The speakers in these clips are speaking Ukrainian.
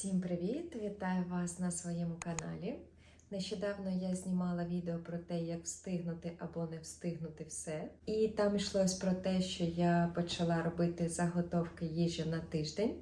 Всім привіт! Вітаю вас на своєму каналі. Нещодавно я знімала відео про те, як встигнути або не встигнути все. І там йшлось про те, що я почала робити заготовки їжі на тиждень.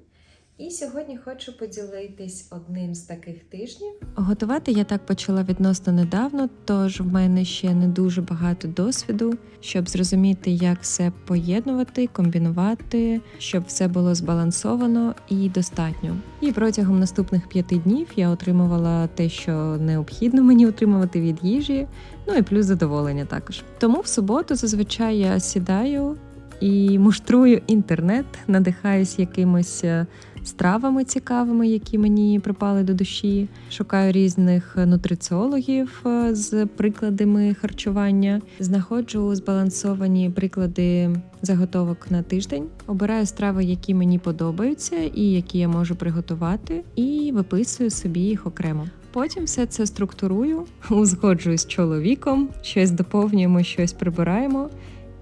І сьогодні хочу поділитись одним з таких тижнів. Готувати я так почала відносно недавно, тож в мене ще не дуже багато досвіду, щоб зрозуміти, як все поєднувати, комбінувати, щоб все було збалансовано і достатньо. І протягом наступних п'яти днів я отримувала те, що необхідно мені отримувати від їжі, ну і плюс задоволення також. Тому в суботу зазвичай я сідаю і муштрую інтернет, надихаюсь якимось е, стравами цікавими, які мені припали до душі. Шукаю різних нутриціологів е, з прикладами харчування. Знаходжу збалансовані приклади заготовок на тиждень. Обираю страви, які мені подобаються і які я можу приготувати, і виписую собі їх окремо. Потім все це структурую, узгоджую з чоловіком, щось доповнюємо, щось прибираємо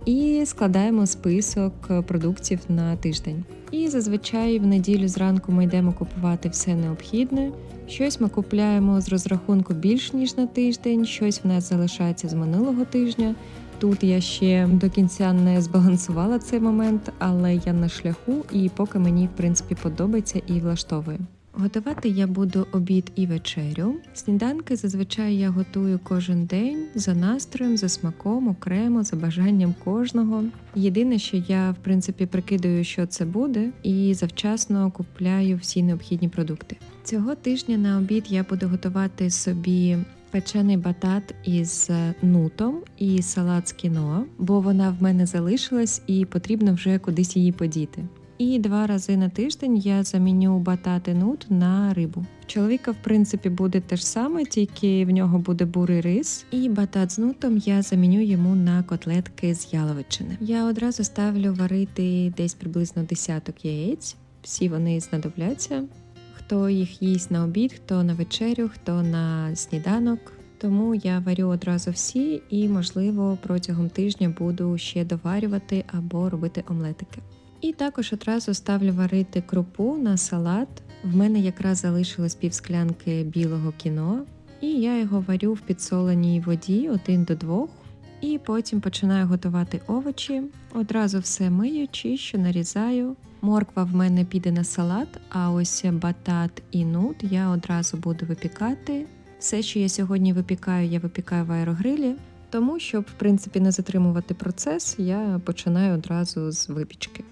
і складаємо список продуктів на тиждень. І зазвичай в неділю зранку ми йдемо купувати все необхідне. Щось ми купляємо з розрахунку більш ніж на тиждень, щось в нас залишається з минулого тижня. Тут я ще до кінця не збалансувала цей момент, але я на шляху, і поки мені в принципі подобається і влаштовує. Готувати я буду обід і вечерю. Сніданки зазвичай я готую кожен день за настроєм, за смаком, окремо, за бажанням кожного. Єдине, що я в принципі прикидаю, що це буде, і завчасно купляю всі необхідні продукти. Цього тижня на обід я буду готувати собі. Печений батат із нутом і салат з кіно, бо вона в мене залишилась і потрібно вже кудись її подіти. І два рази на тиждень я заміню батат і нут на рибу. Чоловіка, в принципі, буде те ж саме, тільки в нього буде бурий рис. І батат з нутом я заміню йому на котлетки з яловичини. Я одразу ставлю варити десь приблизно десяток яєць. Всі вони знадобляться. Хто їх їсть на обід, хто на вечерю, хто на сніданок. Тому я варю одразу всі, і, можливо, протягом тижня буду ще доварювати або робити омлетики. І також одразу ставлю варити крупу на салат. В мене якраз залишилось півсклянки білого кіно, і я його варю в підсоленій воді один до двох. І потім починаю готувати овочі. Одразу все мию, чищу, нарізаю. Морква в мене піде на салат, а ось батат і нут я одразу буду випікати. Все, що я сьогодні випікаю, я випікаю в аерогрилі. Тому, щоб в принципі не затримувати процес, я починаю одразу з випічки.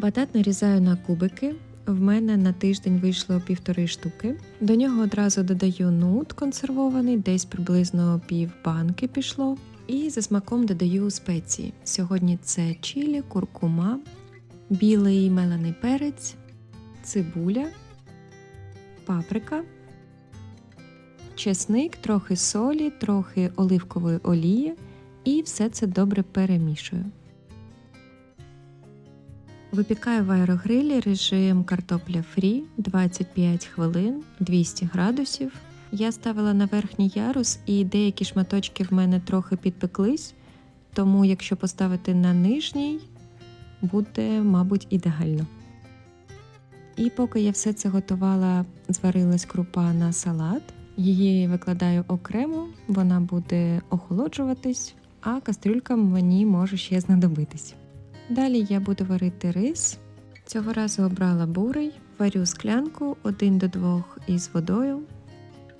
Батат нарізаю на кубики. В мене на тиждень вийшло півтори штуки. До нього одразу додаю нут консервований, десь приблизно пів банки пішло. І за смаком додаю спеції. Сьогодні це чилі, куркума, білий мелений перець, цибуля, паприка, чесник, трохи солі, трохи оливкової олії, і все це добре перемішую. Випікаю в аерогрилі режим картопля фрі 25 хвилин 200 градусів. Я ставила на верхній ярус, і деякі шматочки в мене трохи підпеклись, тому якщо поставити на нижній, буде, мабуть, ідеально. І поки я все це готувала, зварилась крупа на салат. Її викладаю окремо, вона буде охолоджуватись, а кастрюлька мені може ще знадобитись. Далі я буду варити рис. Цього разу обрала бурий, варю склянку 1 до 2 із водою.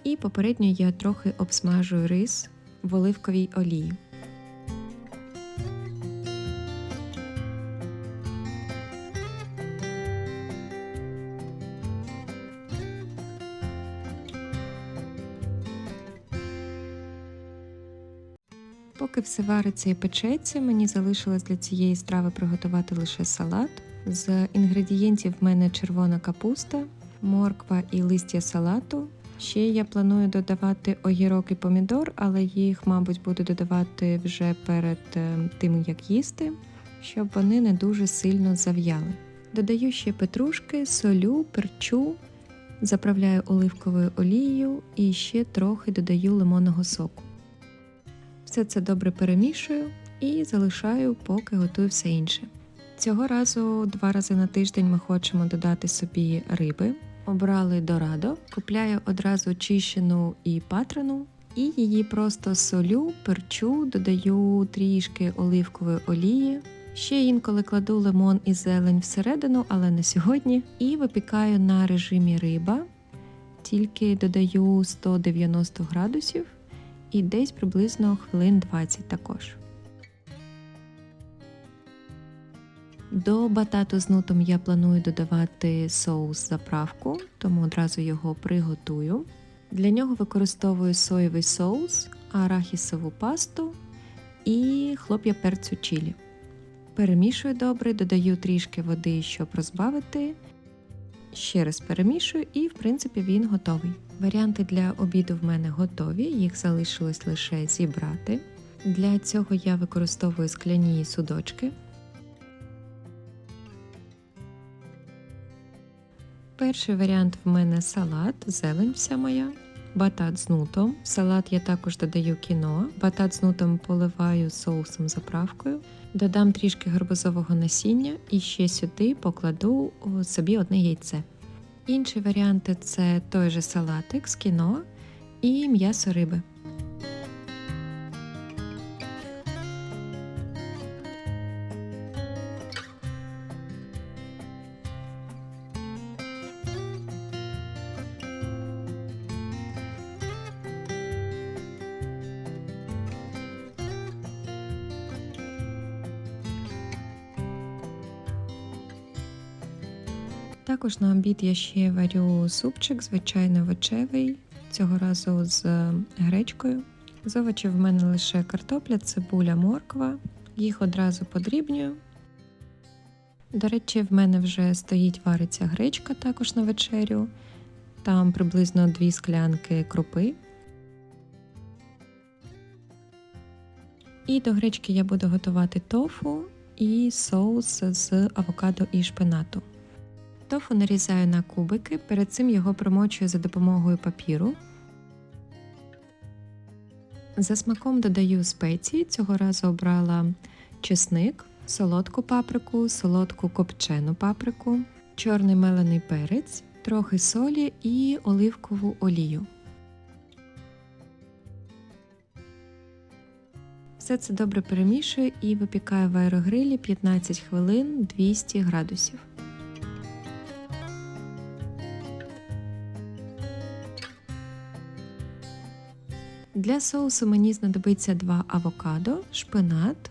І попередньо я трохи обсмажую рис в оливковій олії. Поки все вариться і печеться, мені залишилось для цієї страви приготувати лише салат. З інгредієнтів в мене червона капуста, морква і листя салату. Ще я планую додавати огірок і помідор, але їх, мабуть, буду додавати вже перед е, тим, як їсти, щоб вони не дуже сильно зав'яли. Додаю ще петрушки, солю, перчу, заправляю оливковою олією і ще трохи додаю лимонного соку. Все це добре перемішую і залишаю, поки готую все інше. Цього разу два рази на тиждень ми хочемо додати собі риби. Обрали дорадо, купляю одразу очищену і патрану, і її просто солю, перчу, додаю трішки оливкової олії. Ще інколи кладу лимон і зелень всередину, але не сьогодні. І випікаю на режимі риба, тільки додаю 190 градусів і десь приблизно хвилин 20 також. До батату з нутом я планую додавати соус заправку, тому одразу його приготую. Для нього використовую соєвий соус, арахісову пасту і хлоп'я перцю чилі. Перемішую добре, додаю трішки води, щоб розбавити. Ще раз перемішую, і, в принципі, він готовий. Варіанти для обіду в мене готові, їх залишилось лише зібрати. Для цього я використовую скляні судочки. Перший варіант в мене салат, зелень вся моя, батат з нутом. В салат я також додаю кіно, батат з нутом поливаю соусом заправкою, додам трішки гарбузового насіння і ще сюди покладу собі одне яйце. Інші варіанти це той же салатик з кіно і м'ясо риби. Також на обід я ще варю супчик, звичайно, овочевий, цього разу з гречкою. З овочів в мене лише картопля, цибуля, морква. Їх одразу подрібнюю. До речі, в мене вже стоїть вариться гречка також на вечерю. Там приблизно дві склянки крупи. І до гречки я буду готувати тофу і соус з авокадо і шпинату. Тофу нарізаю на кубики, перед цим його промочую за допомогою папіру. За смаком додаю спеції. Цього разу обрала чесник, солодку паприку, солодку копчену паприку, чорний мелений перець, трохи солі і оливкову олію. Все це добре перемішую і випікаю в аерогрилі 15 хвилин 200 градусів. Для соусу мені знадобиться два авокадо, шпинат,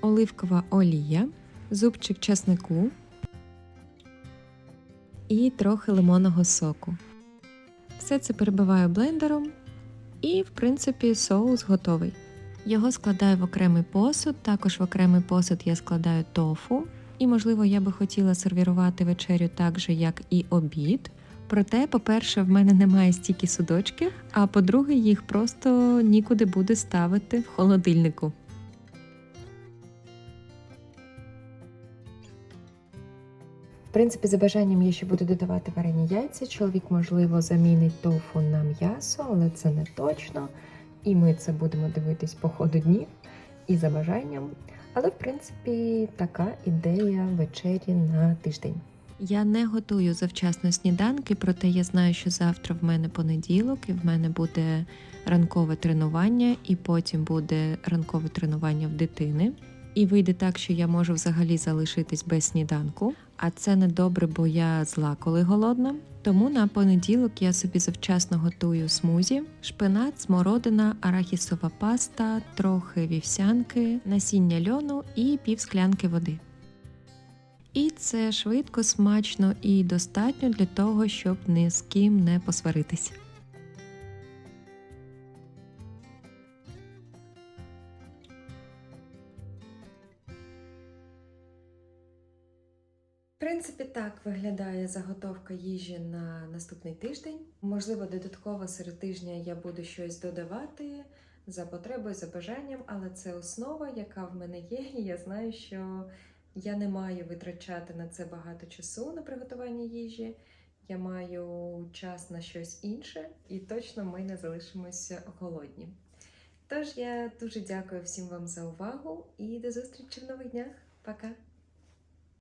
оливкова олія, зубчик часнику і трохи лимонного соку. Все це перебиваю блендером і, в принципі, соус готовий. Його складаю в окремий посуд, також в окремий посуд я складаю тофу. І, можливо, я би хотіла сервірувати вечерю так же, як і обід. Проте, по-перше, в мене немає стільки судочків, а по-друге, їх просто нікуди буде ставити в холодильнику. В принципі, за бажанням я ще буду додавати варені яйця. Чоловік, можливо, замінить тофу на м'ясо, але це не точно. І ми це будемо дивитись по ходу днів і за бажанням. Але, в принципі, така ідея вечері на тиждень. Я не готую завчасно сніданки, проте я знаю, що завтра в мене понеділок, і в мене буде ранкове тренування, і потім буде ранкове тренування в дитини. І вийде так, що я можу взагалі залишитись без сніданку. А це не добре, бо я зла, коли голодна. Тому на понеділок я собі завчасно готую смузі, шпинат, смородина, арахісова паста, трохи вівсянки, насіння льону і пів склянки води. І це швидко, смачно і достатньо для того, щоб ні з ким не посваритися. В принципі, так виглядає заготовка їжі на наступний тиждень. Можливо, додатково серед тижня я буду щось додавати за потребою, за бажанням, але це основа, яка в мене є, і я знаю, що я не маю витрачати на це багато часу на приготування їжі. Я маю час на щось інше, і точно ми не залишимося голодні. Тож я дуже дякую всім вам за увагу і до зустрічі в нових днях. Пока!